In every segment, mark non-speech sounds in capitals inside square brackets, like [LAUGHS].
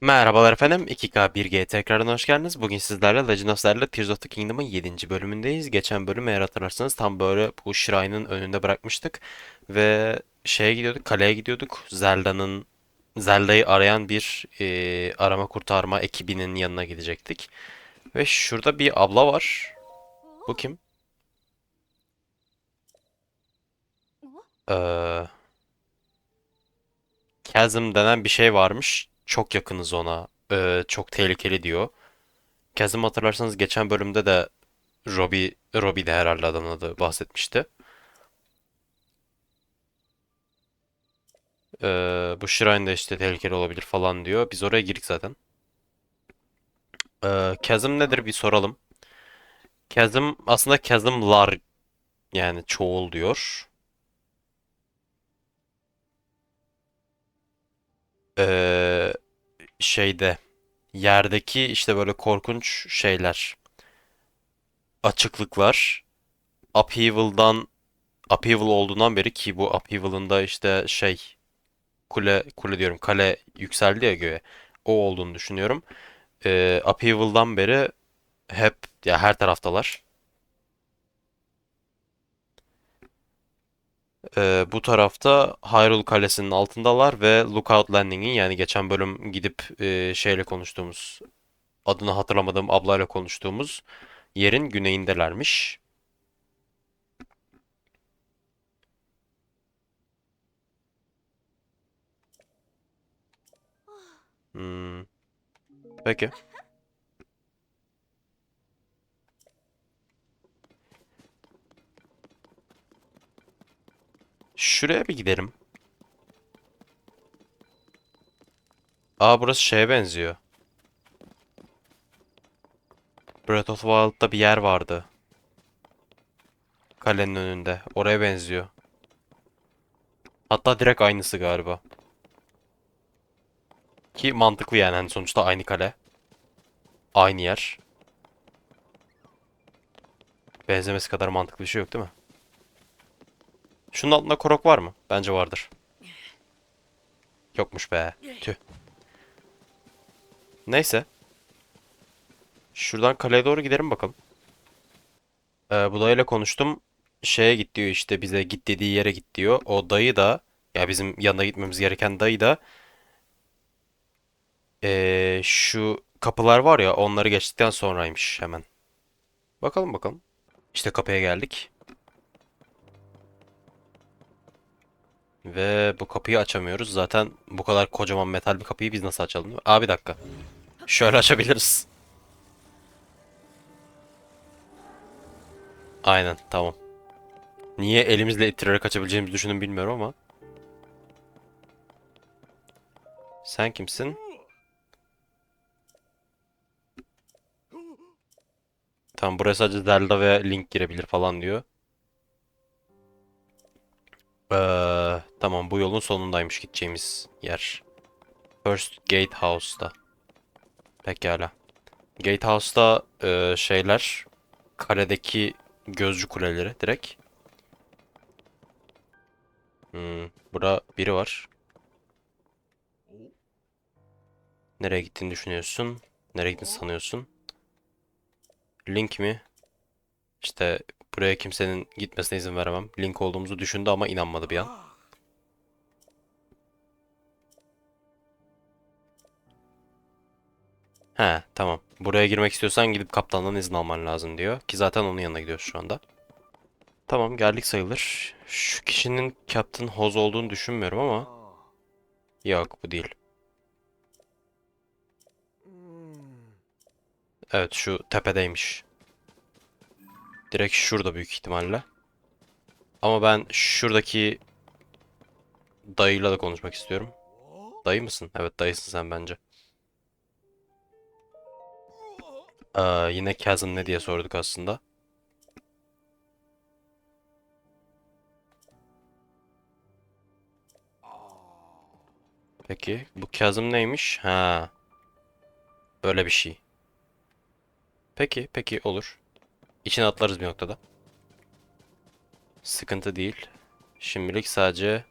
Merhabalar efendim. 2K1G tekrardan hoş geldiniz. Bugün sizlerle Legend of Zelda Tears of the Kingdom'ın 7. bölümündeyiz. Geçen bölüm eğer hatırlarsanız tam böyle bu Shrine'ın önünde bırakmıştık. Ve şeye gidiyorduk, kaleye gidiyorduk. Zelda'nın Zelda'yı arayan bir e, arama kurtarma ekibinin yanına gidecektik. Ve şurada bir abla var. Bu kim? Ee, Chasm denen bir şey varmış. Çok yakınız ona. Ee, çok tehlikeli diyor. Chasm hatırlarsanız geçen bölümde de Robbie, Robbie de herhalde adamın adı bahsetmişti. Ee, bu Shrine de işte tehlikeli olabilir falan diyor. Biz oraya girdik zaten. Ee, Chasm nedir bir soralım. Chasm aslında Chasm'lar yani çoğul diyor. Ee, şeyde yerdeki işte böyle korkunç şeyler, açıklıklar, upheaval'dan upheaval olduğundan beri ki bu upheaval'ın da işte şey kule kule diyorum kale yükseldi ya göğe. O olduğunu düşünüyorum. Ee, upheaval'dan beri hep ya her taraftalar. Ee, bu tarafta Hyrule Kalesi'nin altındalar ve Lookout Landing'in yani geçen bölüm gidip e, şeyle konuştuğumuz adını hatırlamadığım ablayla konuştuğumuz yerin güneyindelermiş. Hmm, peki. Şuraya bir gidelim. Aa burası şeye benziyor. Breath of Wild'da bir yer vardı. Kalenin önünde. Oraya benziyor. Hatta direkt aynısı galiba. Ki mantıklı yani hani sonuçta aynı kale. Aynı yer. Benzemesi kadar mantıklı bir şey yok değil mi? Şunun altında korok var mı? Bence vardır. Yokmuş be. Tüh. Neyse. Şuradan kaleye doğru gidelim bakalım. Ee, bu dayıyla konuştum. Şeye git diyor işte bize git dediği yere git diyor. O dayı da ya bizim yanına gitmemiz gereken dayı da ee, şu kapılar var ya onları geçtikten sonraymış hemen. Bakalım bakalım. İşte kapıya geldik. Ve bu kapıyı açamıyoruz. Zaten bu kadar kocaman metal bir kapıyı biz nasıl açalım? Aa bir dakika. Şöyle açabiliriz. Aynen tamam. Niye elimizle ittirerek açabileceğimizi düşündüm bilmiyorum ama. Sen kimsin? Tamam buraya sadece Zelda ve Link girebilir falan diyor. Ee, tamam bu yolun sonundaymış gideceğimiz yer. First Gatehouse'da. Pekala. Gatehouse'da e, şeyler kaledeki gözcü kuleleri direkt. Hmm, burada biri var. Nereye gittiğini düşünüyorsun? Nereye gittiğini sanıyorsun? Link mi? İşte buraya kimsenin gitmesine izin veremem. Link olduğumuzu düşündü ama inanmadı bir an. He, tamam. Buraya girmek istiyorsan gidip kaptandan izin alman lazım diyor. Ki zaten onun yanına gidiyoruz şu anda. Tamam, geldik sayılır. Şu kişinin Captain Hoz olduğunu düşünmüyorum ama yok bu değil. Evet, şu tepedeymiş. Direkt şurada büyük ihtimalle. Ama ben şuradaki dayıyla da konuşmak istiyorum. Dayı mısın? Evet, dayısın sen bence. Ee, yine Chasm ne diye sorduk aslında. Peki bu Chasm neymiş? Ha, böyle bir şey. Peki, peki olur. İçine atlarız bir noktada. Sıkıntı değil. Şimdilik sadece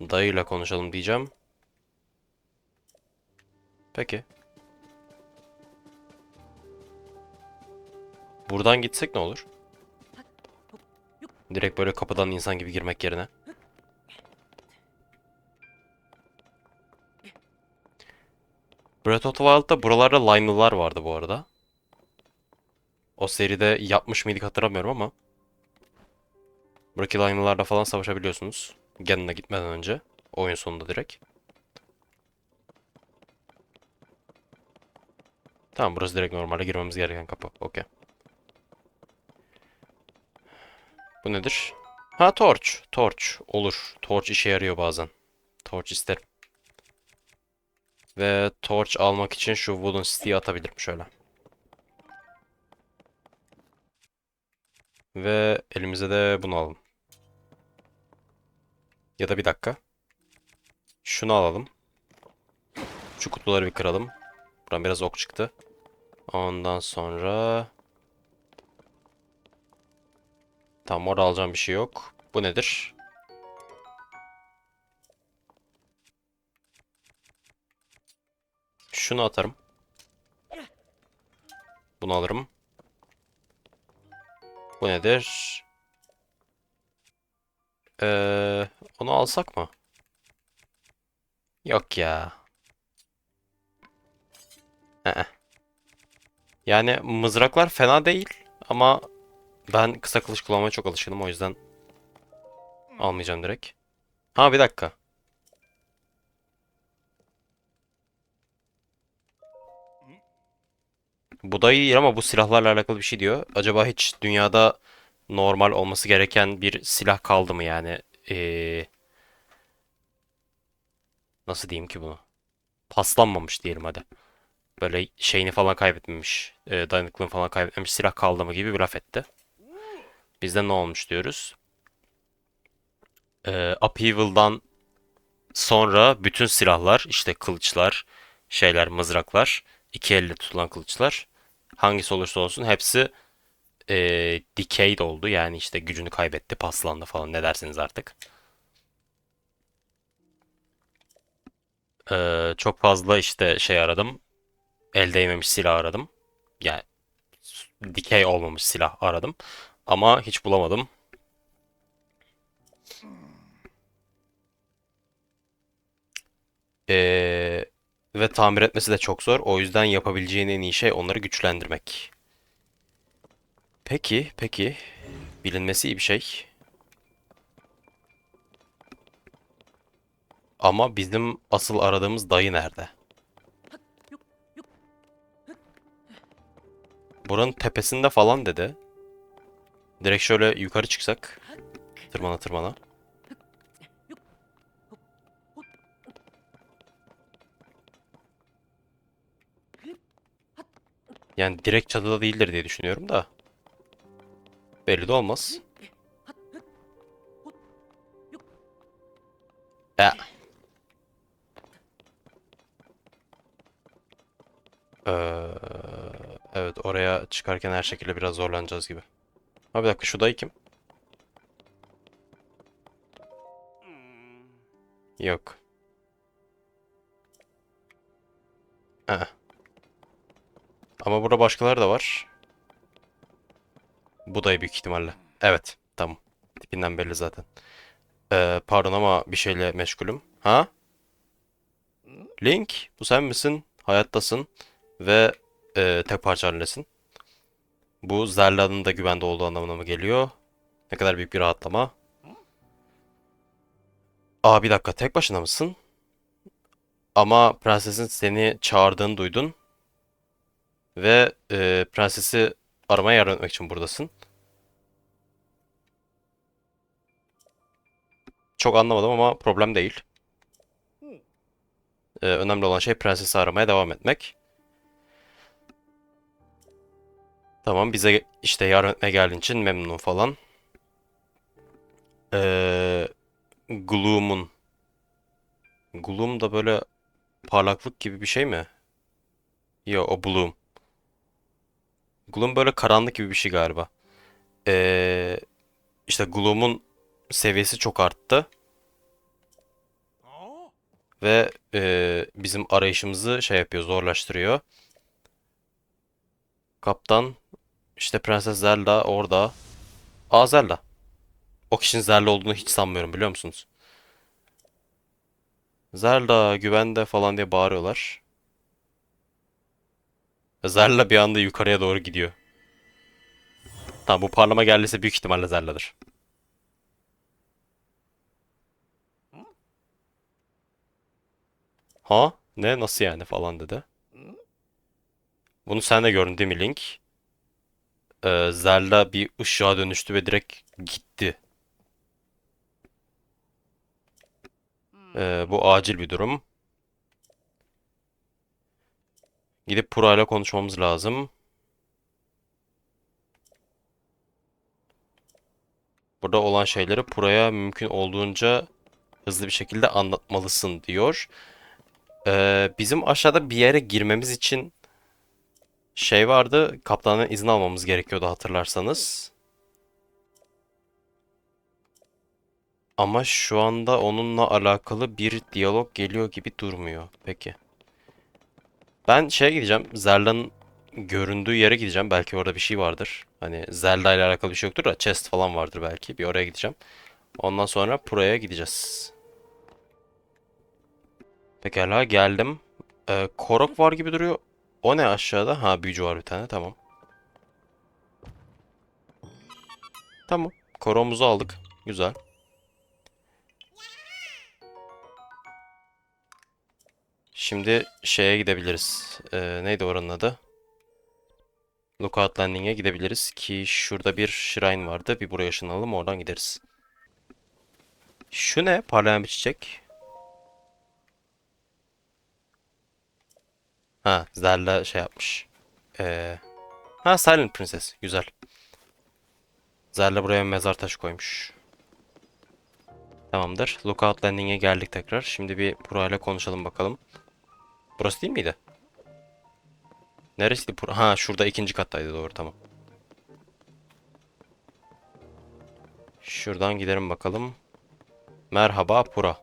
dayıyla konuşalım diyeceğim. Peki. Buradan gitsek ne olur? Direkt böyle kapıdan insan gibi girmek yerine. Breath of the Wild'da buralarda line'lılar vardı bu arada. O seride yapmış mıydık hatırlamıyorum ama. Buradaki falan savaşabiliyorsunuz. Genine gitmeden önce. Oyun sonunda direkt. Tamam burası direkt normalde girmemiz gereken kapı. Okey. Bu nedir? Ha torch. Torch. Olur. Torch işe yarıyor bazen. Torch isterim. Ve torch almak için şu wooden stick'i atabilirim şöyle. Ve elimize de bunu alalım. Ya da bir dakika. Şunu alalım. Şu kutuları bir kıralım. Buradan biraz ok çıktı. Ondan sonra... Tamam orada alacağım bir şey yok. Bu nedir? Şunu atarım. Bunu alırım. Bu nedir? Ee, onu alsak mı? Yok ya. Ee. Yani mızraklar fena değil ama ben kısa kılıç kullanmaya çok alışkınım o yüzden almayacağım direkt. Ha bir dakika. Bu da iyi ama bu silahlarla alakalı bir şey diyor. Acaba hiç dünyada normal olması gereken bir silah kaldı mı yani? Ee, nasıl diyeyim ki bunu? Paslanmamış diyelim hadi. Böyle şeyini falan kaybetmemiş, e, dayanıklılığını falan kaybetmemiş silah kaldı mı gibi bir laf etti. Bizde ne olmuş diyoruz. Ee, Upheaval'dan sonra bütün silahlar, işte kılıçlar, şeyler, mızraklar, iki elle tutulan kılıçlar, hangisi olursa olsun hepsi e, decayed oldu. Yani işte gücünü kaybetti, paslandı falan ne dersiniz artık. Ee, çok fazla işte şey aradım. El değmemiş silah aradım. Yani dikey olmamış silah aradım. Ama hiç bulamadım. Ee, ve tamir etmesi de çok zor. O yüzden yapabileceğin en iyi şey onları güçlendirmek. Peki, peki. Bilinmesi iyi bir şey. Ama bizim asıl aradığımız dayı nerede? Buranın tepesinde falan dedi. Direkt şöyle yukarı çıksak. Tırmana tırmana. Yani direkt çatıda değildir diye düşünüyorum da. Belli de olmaz. Ya. Ee, evet oraya çıkarken her şekilde biraz zorlanacağız gibi. Ha bir dakika şu dayı kim? Yok. Ama burada başkaları da var. Bu dayı büyük ihtimalle. Evet, tamam. Tipinden belli zaten. Ee, pardon ama bir şeyle meşgulüm. Ha? Link, bu sen misin? Hayattasın ve e, tek parça halindesin. Bu Zellda'nın da güvende olduğu anlamına mı geliyor? Ne kadar büyük bir rahatlama. Aa bir dakika tek başına mısın? Ama prensesin seni çağırdığını duydun. Ve e, prensesi aramaya yardım etmek için buradasın. Çok anlamadım ama problem değil. E, önemli olan şey prensesi aramaya devam etmek. Tamam bize işte yardım etmeye geldiğin için memnunum falan. Ee, Gloom'un Gloom da böyle parlaklık gibi bir şey mi? Yo o Bloom. Gloom böyle karanlık gibi bir şey galiba. Ee, işte Gloom'un seviyesi çok arttı. Ve e, bizim arayışımızı şey yapıyor, zorlaştırıyor. Kaptan işte Prenses Zelda orada. Aa Zelda. O kişinin Zelda olduğunu hiç sanmıyorum biliyor musunuz? Zelda güvende falan diye bağırıyorlar. Zelda bir anda yukarıya doğru gidiyor. Tamam bu parlama geldiyse büyük ihtimalle Zella'dır. Ha? Ne? Nasıl yani falan dedi. Bunu sen de gördün değil mi Link? Ee, Zelda bir ışığa dönüştü ve direkt gitti. Ee, bu acil bir durum. Gidip Pura ile konuşmamız lazım. Burada olan şeyleri Pura'ya mümkün olduğunca hızlı bir şekilde anlatmalısın diyor. Ee, bizim aşağıda bir yere girmemiz için şey vardı. Kaptanın izin almamız gerekiyordu hatırlarsanız. Ama şu anda onunla alakalı bir diyalog geliyor gibi durmuyor. Peki. Ben şeye gideceğim. Zelda'nın göründüğü yere gideceğim. Belki orada bir şey vardır. Hani Zelda ile alakalı bir şey yoktur da chest falan vardır belki. Bir oraya gideceğim. Ondan sonra Pura'ya gideceğiz. Pekala geldim. Ee, Korok var gibi duruyor. O ne aşağıda? Ha büyücü var bir tane tamam. Tamam. Koromuzu aldık. Güzel. Şimdi şeye gidebiliriz. Ee, neydi oranın adı? Lookout Landing'e gidebiliriz ki şurada bir shrine vardı. Bir buraya ışınlanalım oradan gideriz. Şu ne? Parlayan bir çiçek. Ha, Zelda şey yapmış. Ee, ha Silent Princess. Güzel. Zelda buraya mezar taşı koymuş. Tamamdır. Lookout Landing'e geldik tekrar. Şimdi bir ile konuşalım bakalım. Burası değil miydi? Neresiydi? Ha şurada ikinci kattaydı doğru tamam. Şuradan gidelim bakalım. Merhaba Pura.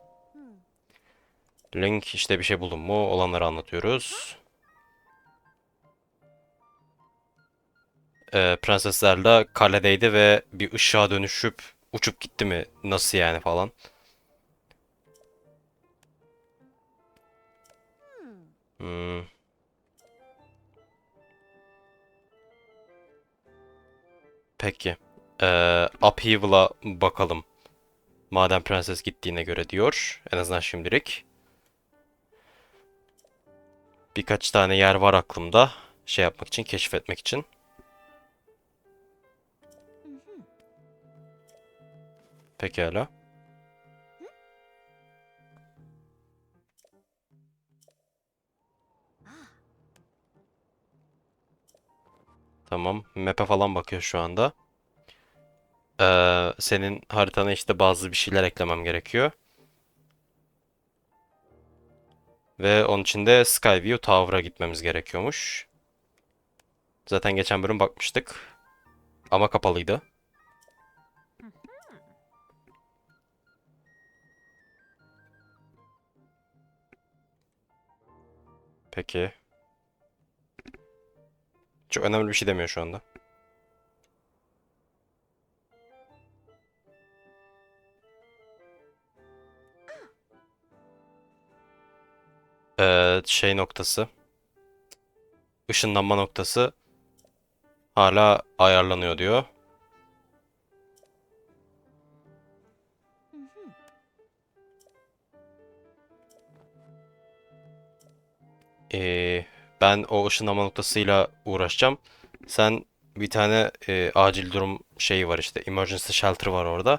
Link işte bir şey buldum mu? Olanları anlatıyoruz. Ee, Prenses Zelda kaledeydi ve bir ışığa dönüşüp uçup gitti mi? Nasıl yani falan. Hmm. Peki. Ee, Upheaval'a bakalım. Madem prenses gittiğine göre diyor. En azından şimdilik. Birkaç tane yer var aklımda. Şey yapmak için, keşfetmek için. Pekala. Tamam. Map'e falan bakıyor şu anda. Ee, senin haritana işte bazı bir şeyler eklemem gerekiyor. Ve onun için de Skyview Tower'a gitmemiz gerekiyormuş. Zaten geçen bölüm bakmıştık. Ama kapalıydı. Peki. Çok önemli bir şey demiyor şu anda. Ee, şey noktası. Işınlanma noktası hala ayarlanıyor diyor. Ee, ben o ışınlanma noktasıyla uğraşacağım. Sen bir tane e, acil durum şeyi var işte. Emergency shelter var orada.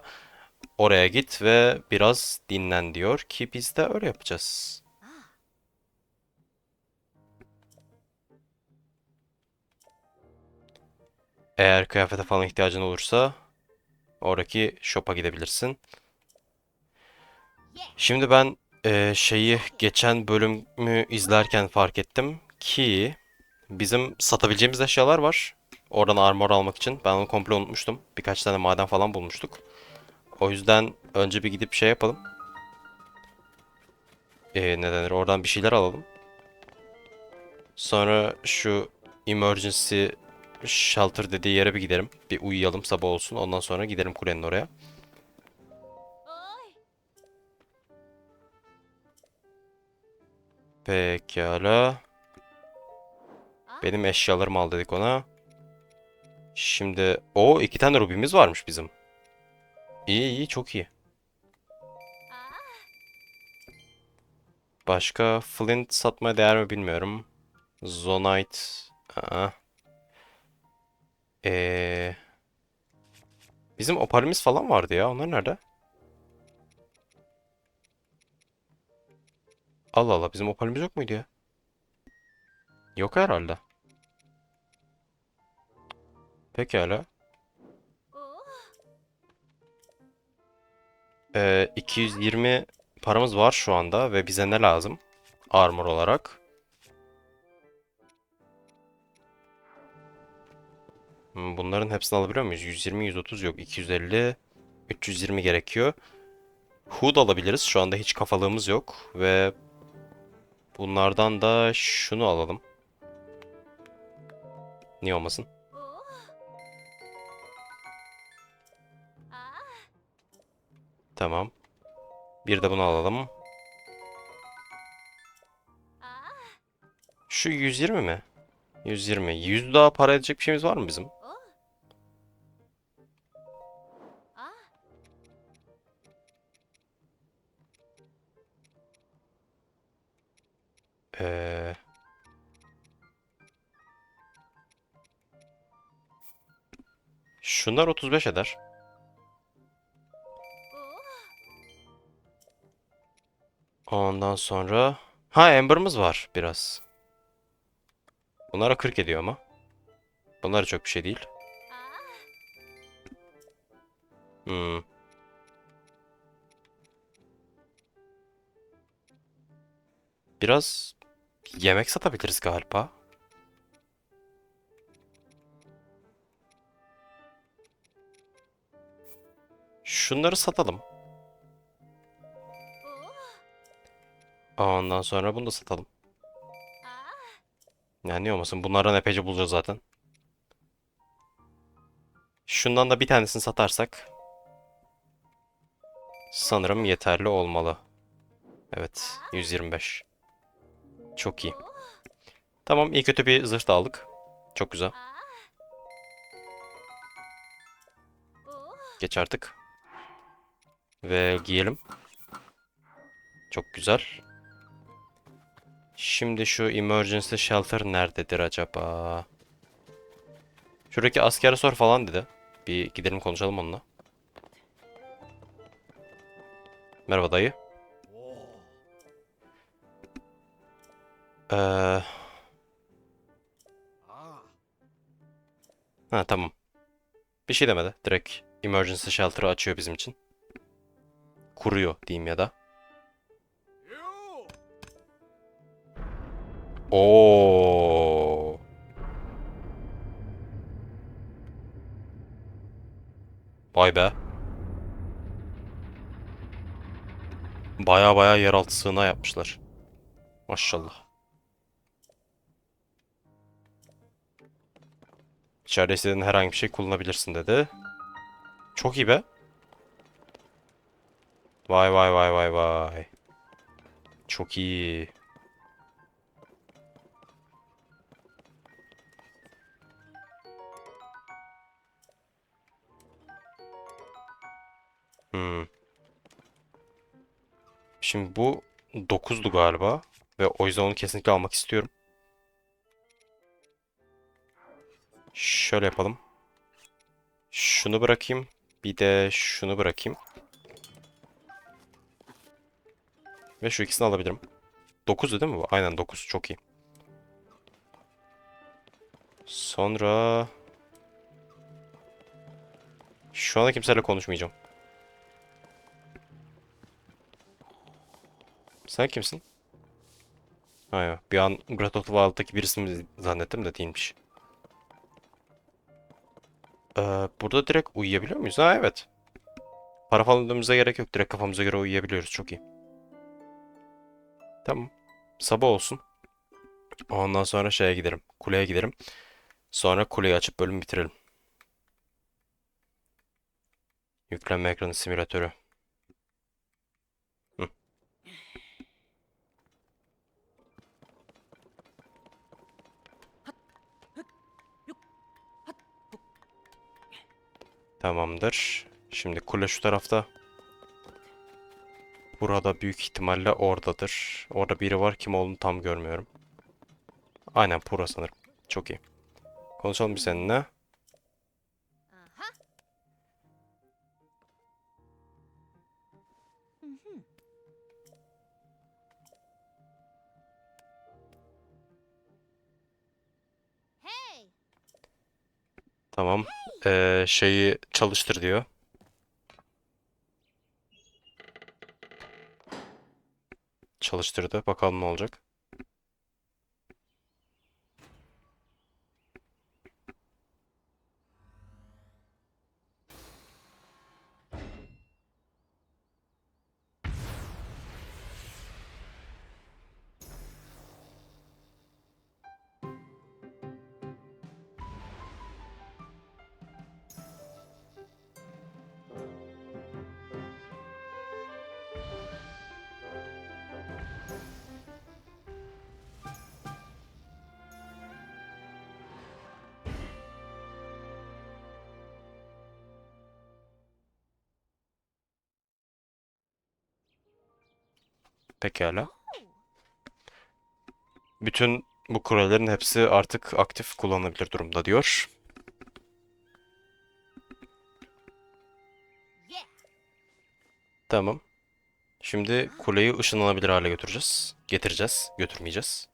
Oraya git ve biraz dinlen diyor ki biz de öyle yapacağız. Eğer kıyafete falan ihtiyacın olursa oradaki shop'a gidebilirsin. Şimdi ben e, şeyi geçen bölümü izlerken fark ettim ki bizim satabileceğimiz eşyalar var. Oradan armor almak için. Ben onu komple unutmuştum. Birkaç tane maden falan bulmuştuk. O yüzden önce bir gidip şey yapalım. e, ne denir oradan bir şeyler alalım. Sonra şu emergency shelter dediği yere bir gidelim. Bir uyuyalım sabah olsun. Ondan sonra gidelim kulenin oraya. Pekala. Benim eşyalarımı al dedik ona. Şimdi o iki tane rubimiz varmış bizim. İyi iyi çok iyi. Başka flint satmaya değer mi bilmiyorum. Zonite. Aa. Ee, bizim opalimiz falan vardı ya. Onlar nerede? Allah Allah bizim opalimiz yok muydu ya? Yok herhalde. Pekala. Ee, 220 paramız var şu anda ve bize ne lazım? Armor olarak. Hmm, Bunların hepsini alabiliyor muyuz? 120, 130 yok. 250, 320 gerekiyor. Hood alabiliriz. Şu anda hiç kafalığımız yok ve bunlardan da şunu alalım. Niye olmasın? Tamam. Bir de bunu alalım. Şu 120 mi? 120. 100 daha para edecek bir şeyimiz var mı bizim? Ee... Şunlar 35 eder. Ondan sonra... Ha Amber'ımız var biraz. Bunlara 40 ediyor ama. Bunlar çok bir şey değil. Hmm. Biraz yemek satabiliriz galiba. Şunları satalım. Ondan sonra bunu da satalım. Yani niye olmasın? Bunlardan epeyce bulacağız zaten. Şundan da bir tanesini satarsak sanırım yeterli olmalı. Evet, 125. Çok iyi. Tamam, iyi kötü bir zırh da aldık. Çok güzel. Geç artık. Ve giyelim. Çok güzel. Şimdi şu emergency shelter nerededir acaba? Şuradaki askere sor falan dedi. Bir gidelim konuşalım onunla. Merhaba dayı. Ee... Ha tamam. Bir şey demedi. Direkt emergency shelter'ı açıyor bizim için. Kuruyor diyeyim ya da. Oo. Vay be. Baya baya yeraltı sığınağı yapmışlar. Maşallah. İçeride istediğin herhangi bir şey kullanabilirsin dedi. Çok iyi be. Vay vay vay vay vay. Çok iyi. Şimdi bu 9'du galiba. Ve o yüzden onu kesinlikle almak istiyorum. Şöyle yapalım. Şunu bırakayım. Bir de şunu bırakayım. Ve şu ikisini alabilirim. 9'du değil mi bu? Aynen 9. Çok iyi. Sonra... Şu anda kimseyle konuşmayacağım. Sen kimsin? Hayır. Bir an the Wild'daki birisini zannettim de değilmiş. Ee, burada direkt uyuyabiliyor muyuz? Ha evet. Para falan ödememize gerek yok. Direkt kafamıza göre uyuyabiliyoruz. Çok iyi. Tamam. Sabah olsun. Ondan sonra şeye giderim. Kuleye giderim. Sonra kuleyi açıp bölümü bitirelim. Yüklenme ekranı simülatörü. Tamamdır. Şimdi kule şu tarafta. Burada büyük ihtimalle oradadır. Orada biri var. Kim olduğunu tam görmüyorum. Aynen Pura sanırım. Çok iyi. Konuşalım bir seninle. Hey! Tamam. Ee, şeyi çalıştır diyor. Çalıştırdı. Bakalım ne olacak. Pekala. Bütün bu kuralların hepsi artık aktif kullanılabilir durumda diyor. Tamam. Şimdi kuleyi ışınlanabilir hale götüreceğiz. Getireceğiz. Götürmeyeceğiz.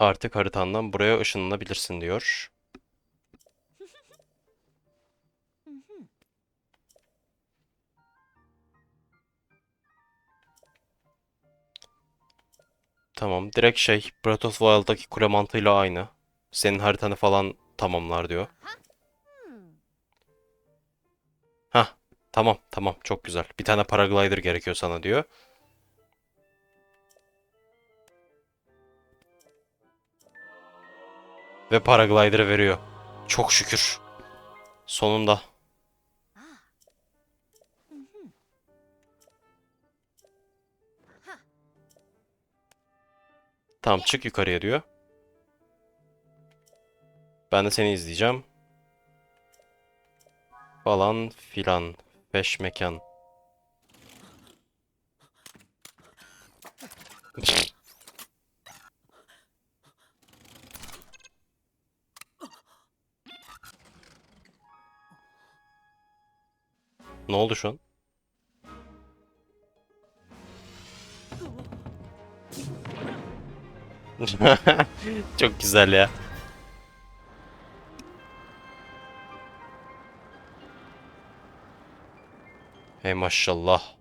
Artık haritandan buraya ışınlanabilirsin diyor. Tamam. Direkt şey Breath of the Wild'daki kule mantığıyla aynı. Senin haritanı falan tamamlar diyor. Hah. Tamam. Tamam. Çok güzel. Bir tane paraglider gerekiyor sana diyor. Ve paraglider'ı veriyor. Çok şükür. Sonunda. Tamam çık yukarıya diyor. Ben de seni izleyeceğim. Falan filan. Beş mekan. Ne oldu şu an? [LAUGHS] Çok güzel ya. Hey maşallah.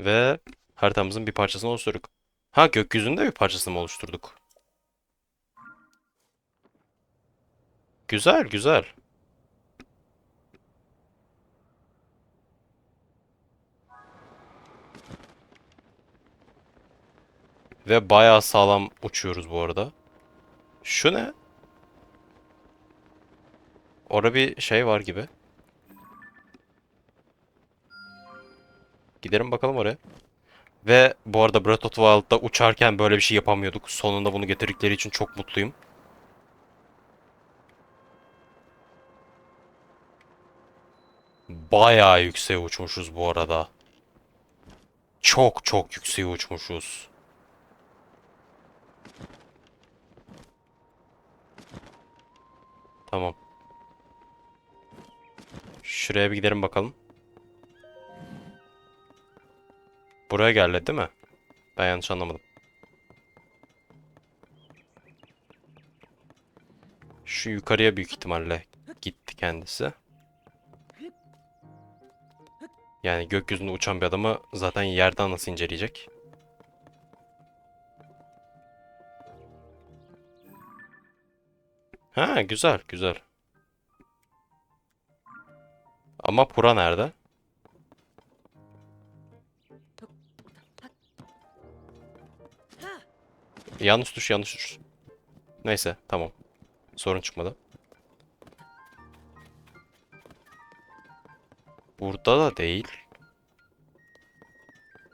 Ve haritamızın bir parçasını oluşturduk. Ha gökyüzünde bir parçasını mı oluşturduk? Güzel güzel. Ve bayağı sağlam uçuyoruz bu arada. Şu ne? Orada bir şey var gibi. Gidelim bakalım oraya. Ve bu arada Breath of Wild'da uçarken böyle bir şey yapamıyorduk. Sonunda bunu getirdikleri için çok mutluyum. Bayağı yükseğe uçmuşuz bu arada. çok çok yükseğe uçmuşuz. Tamam. Şuraya bir gidelim bakalım. Buraya geldi değil mi? Ben yanlış anlamadım. Şu yukarıya büyük ihtimalle gitti kendisi. Yani gökyüzünde uçan bir adamı zaten yerden nasıl inceleyecek? Ha güzel güzel. Ama Pura nerede? Yanlış tuş yanlış tuş. Neyse tamam. Sorun çıkmadı. Burada da değil.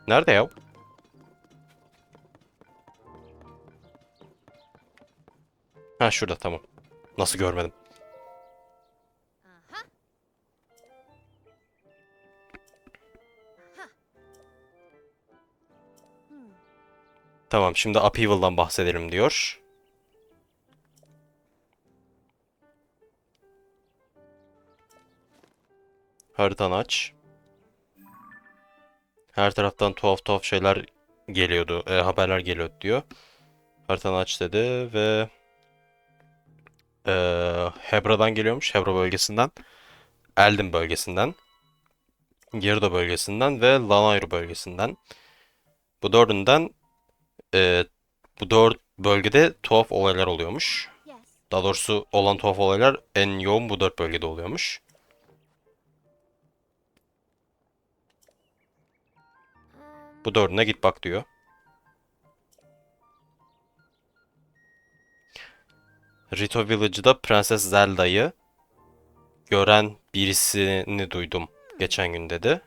Nerede ya? Ha şurada tamam. Nasıl görmedim? Tamam şimdi Upheaval'dan bahsedelim diyor. Haritanı aç. Her taraftan tuhaf tuhaf şeyler geliyordu, e, haberler geliyordu diyor. Haritanı aç dedi ve e, Hebra'dan geliyormuş, Hebra bölgesinden, Eldin bölgesinden, Gyardo bölgesinden ve Lanayru bölgesinden. Bu dördünden e, bu dört bölgede tuhaf olaylar oluyormuş. Daha doğrusu olan tuhaf olaylar en yoğun bu dört bölgede oluyormuş. Bu dördüne git bak diyor. Rito Village'da Prenses Zelda'yı gören birisini duydum geçen gün dedi.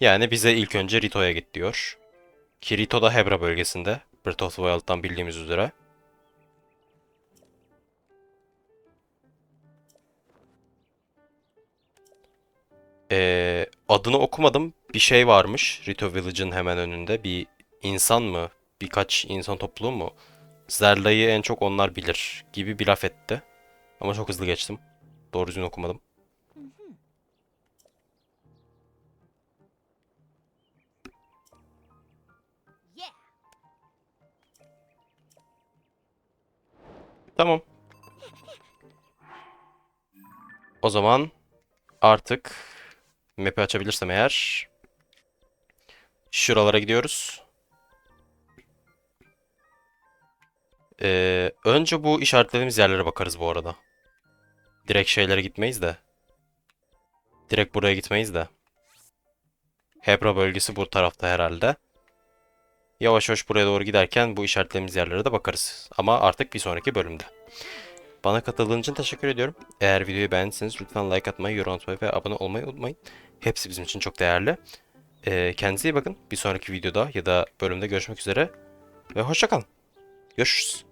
Yani bize ilk önce Rito'ya git diyor. Ki Rito da Hebra bölgesinde. Breath of the Wild'dan bildiğimiz üzere. Ee, adını okumadım. Bir şey varmış Rito Village'ın hemen önünde. Bir insan mı? Birkaç insan topluluğu mu? Zerla'yı en çok onlar bilir gibi bir laf etti. Ama çok hızlı geçtim. Doğru düzgün okumadım. Tamam. O zaman artık map'i açabilirsem eğer şuralara gidiyoruz. Ee, önce bu işaretlediğimiz yerlere bakarız bu arada. Direkt şeylere gitmeyiz de. Direkt buraya gitmeyiz de. Hebra bölgesi bu tarafta herhalde. Yavaş yavaş buraya doğru giderken bu işaretlediğimiz yerlere de bakarız. Ama artık bir sonraki bölümde. Bana katıldığın için teşekkür ediyorum. Eğer videoyu beğendiyseniz lütfen like atmayı, yorum atmayı ve abone olmayı unutmayın. Hepsi bizim için çok değerli. Ee, kendinize iyi bakın. Bir sonraki videoda ya da bölümde görüşmek üzere. Ve hoşça kalın. Görüşürüz.